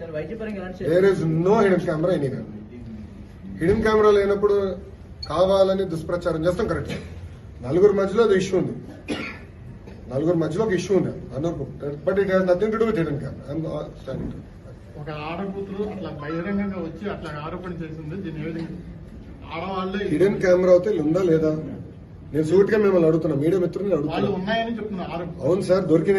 there is no hidden camera anywhere hidden camera లేనప్పుడు కావాలని దుష్ప్రచారం చేస్తాం కరెక్ట్ నలుగురు మధ్యలో అది ఇష్యూ ఉంది. నలుగురు మధ్యలో ఒక ఇష్యూ ఉంది. అందరు but it has nothing to do with hidden camera standing ఒక ఆడకూతురు అట్లా బహిరంగంగా వచ్చి అట్లా ఆరోపణ చేసింది. దీని ఏ విధంగా ఆడవాళ్ళే హిడెన్ కెమెరా అయితే ఉందా లేదా? నేను సూట్గా మిమ్మల్ని అడుగుతున్నా. మీడియా మిత్రుని వాళ్ళు అడుగుతున్నా ఉన్నాయని చెప్తున్నారు. ఆరోపణ అవును సార్ దొరికిన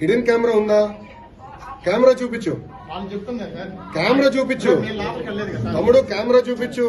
హిడెన్ కెమెరా ఉందా? కెమెరా చూపించు. కెమెరా చూపించు. తమ్ముడు కెమెరా చూపించు.